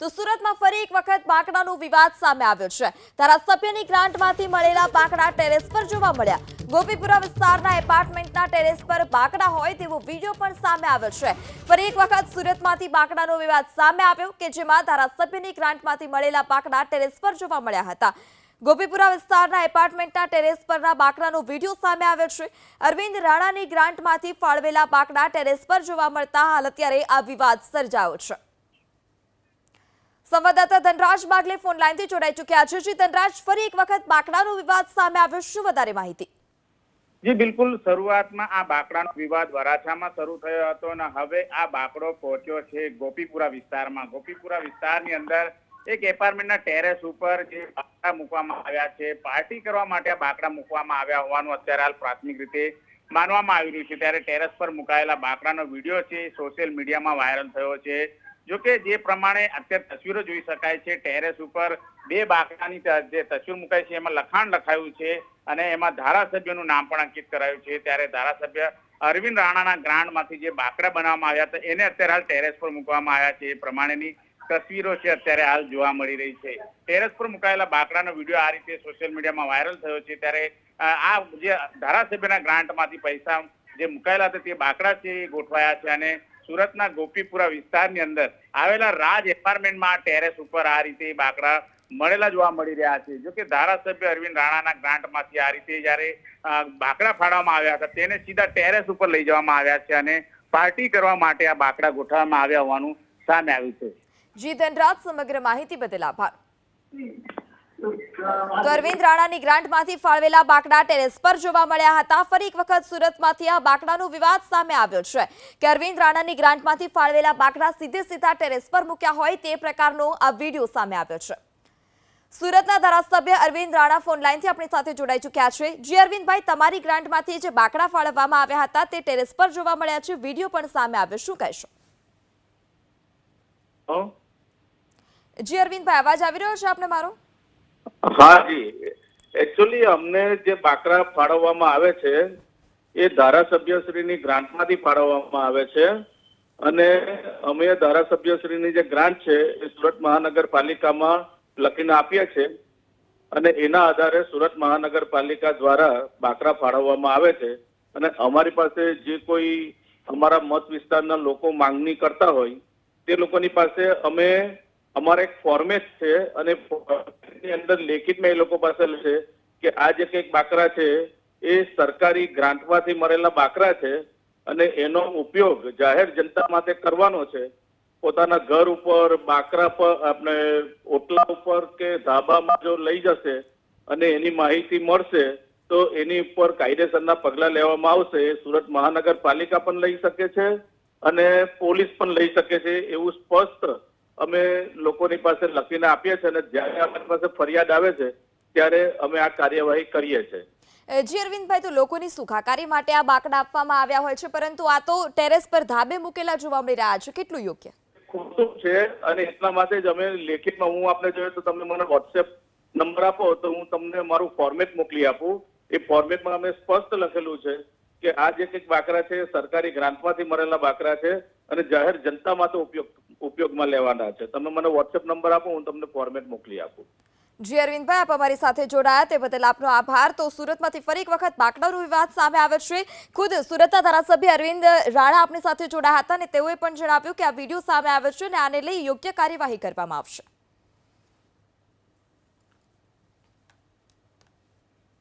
તો સુરતમાં ફરી એક વખત બાંકડાનો વિવાદ સામે આવ્યો છે. ધારાસભ્યની ગ્રાન્ટમાંથી મળેલા બાંકડા ટેરેસ પર જોવા મળ્યા. ગોપીપુરા વિસ્તારના એપાર્ટમેન્ટના ટેરેસ પર બાંકડા હોય તેવો વીડિયો પણ સામે આવ્યો છે. ફરી એક વખત સુરતમાંથી બાંકડાનો વિવાદ સામે આવ્યો કે જેમાં ધારાસભ્યની ગ્રાન્ટમાંથી મળેલા બાંકડા ટેરેસ પર જોવા મળ્યા હતા. ગોપીપુરા વિસ્તારના એપાર્ટમેન્ટના ટેરેસ પરના બાકડાનો વીડિયો સામે આવ્યો છે. અરવિંદ રાણાની ગ્રાન્ટમાંથી ફાળવેલા બાકડા ટેરેસ પર જોવા મળતા હાલ અત્યારે આ વિવાદ સર્જાયો છે. સંવાદદાતા ધનરાજ બાગલે ફોન લાઈનથી જોડાઈ ચૂક્યા છે. જી, ધનરાજ, ફરી એક વખત બાકડાનો વિવાદ સામે આવ્યો. શું વધારે માહિતી? જી, બિલકુલ. શરૂઆતમાં આ બાકડાનો વિવાદ વરાછામાં શરૂ થયો હતો અને હવે આ બાકડો પહોંચ્યો છે ગોપીપુરા વિસ્તારમાં. ગોપીપુરા વિસ્તારની અંદર એક એપાર્ટમેન્ટના ટેરેસ ઉપર જે બાકડા મૂકવામાં આવ્યા છે. પાર્ટી કરવા માટે આ બાકડા મૂકવામાં આવ્યા હોવાનું અત્યારે હાલ પ્રાથમિક રીતે માનવામાં આવી રહ્યું છે. ત્યારે ટેરેસ પર મુકાયેલા બાકડાનો વીડિયો છે, સોશિયલ મીડિયામાં વાયરલ થયો છે. જો કે જે પ્રમાણે અત્યારે તસવીરો જોઈ શકાય છે, ટેરેસ ઉપર બે બાકડાની જે તસવીર મુકાય છે, એમાં લખાણ લખાયું છે અને એમાં ધારાસભ્યનું નામ પણ અંકિત કરાયું છે. ત્યારે ધારાસભ્ય અરવિંદ રાણાના ગ્રાન્ડમાંથી જે બાકડા બનાવવામાં આવ્યા હતા, એને અત્યારે હાલ ટેરેસ પર મૂકવામાં આવ્યા છે. એ પ્રમાણેની તસવીરો છે અત્યારે હાલ જોવા મળી રહી છે. ટેરેસ પર મુકાયેલા બાકડાનો વીડિયો આ રીતે સોશિયલ મીડિયામાં વાયરલ થયો છે. ત્યારે આ જે ધારાસભ્યના ગ્રાન્ટમાંથી પૈસા જે મુકાયેલા હતા, તે બાકડા છે એ ગોઠવાયા છે અને સુરતના ગોપીપુરા વિસ્તારની અંદર આવેલા રાજ એપાર્ટમેન્ટમાં ટેરેસ ઉપર આ રીતે બાકડા મળેલા જોવા મળી રહ્યા છે. જો કે ધારાસભ્ય અરવિંદ રાણાના ગ્રાન્ટમાંથી આ રીતે જ્યારે બાકડા ફાળવામાં આવ્યા હતા તેને સીધા ટેરેસ ઉપર લઈ જવામાં આવ્યા છે અને પાર્ટી કરવા માટે આ બાકડા ગોઠવવામાં આવ્યા હોવાનું સામે આવ્યું છે. જી ધનરાજ સમગ્ર માહિતી બદલ આભાર. તો અરવિંદ રાણાની ગ્રાન્ટમાંથી ફાળવેલા બાકડા ટેરેસ પર જોવા મળ્યા હતા. ફરી એક વખત સુરતમાંથી આ બાકડાનો વિવાદ સામે આવ્યો છે. કે અરવિંદ રાણાની ગ્રાન્ટમાંથી ફાળવેલા બાકડા સીધે સીધા ટેરેસ પર મૂક્યા હોય તે પ્રકારનો આ વીડિયો સામે આવ્યો છે. સુરતના ધારાસભ્ય અરવિંદ રાણા ફોન લાઈનથી આપણી સાથે જોડાઈ ચૂક્યા છે. જી અરવિંદભાઈ તમારી ગ્રાન્ટમાંથી જે બાકડા ફાળવવામાં આવ્યા હતા તે ટેરેસ પર જોવા મળ્યા છે. વીડિયો પણ સામે આવ્યો. શું કહેશો? જી અરવિંદભાઈ અવાજ આવી રહ્યો છે આપને મારો? હા જી. એકચ્યુઅલી અમને જે બાકરા ફાળવવામાં આવે છે, એ ધારાસભ્યશ્રીની ગ્રાન્ટમાંથી ફાળવવામાં આવે છે અને અમે ધારાસભ્યશ્રીની જે ગ્રાન્ટ છે, એ સુરત મહાનગરપાલિકામાં લખીને આપીએ છીએ અને એના આધારે સુરત મહાનગરપાલિકા દ્વારા બાકરા ફાળવવામાં આવે છે અને અમારી પાસે જે કોઈ અમારા મત વિસ્તારના લોકો માંગણી કરતા હોય, તે લોકોની પાસે અમે અમારે એક ફોર્મેટ છે અને ફોર્મેટની અંદર લેખિતમાં એ લોકો પાસે છે કે આ જે કંઈક બાકરા છે એ સરકારી ગ્રાન્ટમાંથી મળેલા બાકરા છે અને એનો ઉપયોગ જાહેર જનતા માટે કરવાનો છે. પોતાના ઘર ઉપર, બાકરા પર, આપણે ઓટલા ઉપર કે ધાબામાં જો લઈ જશે અને એની માહિતી મળશે તો એની ઉપર કાયદેસરના પગલાં લેવામાં આવશે. સુરત મહાનગરપાલિકા પણ લઈ શકે છે અને પોલીસ પણ લઈ શકે છે એવું સ્પષ્ટ અમે લોકોની પાસે લખીને આપીએ છીએ અને જ્યારે અમારી પાસે ફરિયાદ આવે છે ત્યારે અમે આ કાર્યવાહી કરીએ છીએ. જી અરવિંદભાઈ તો લોકોની સુખાકારી માટે આ બાકડા આપવામાં આવ્યા હોય છે પરંતુ આ તો ટેરેસ પર ધાબે મૂકેલા જોવા મળી રહ્યા છે. કેટલું યોગ્ય? ખોટું છે અને એટલા માટે જ અમે લેખિતમાં હું આપને જોઈએ તો તમે મને વોટ્સએપ નંબર આપો તો હું તમને મારું ફોર્મેટ મોકલી આપું. એ ફોર્મેટમાં અમે સ્પષ્ટ લખેલું છે કે આ જે કંઈક બાકરા છે સરકારી ગ્રાન્ટમાંથી મળેલા બાકરા છે અને જાહેર જનતામાં તો ઉપયોગ ઉપયોગમાં લેવાના છે. તમે મને વોટ્સએપ નંબર આપો, હું તમને ફોર્મેટ મોકલી આપું. જી, અરવિંદભાઈ, આપ અમારી સાથે જોડાયા. તે બદલ આપનો આભાર. તો સુરતમાંથી ફરી એક વખત બાકડાનો વિવાદ સામે આવ્યો છે. ખુદ સુરતના ધારાસભ્ય અરવિંદ રાણા આપની સાથે જોડાયા હતા અને તેઓએ પણ જણાવ્યું કે આ વીડિયો સામે આવ્યો છે અને આને લઈ યોગ્ય કાર્યવાહી કરવામાં આવશે.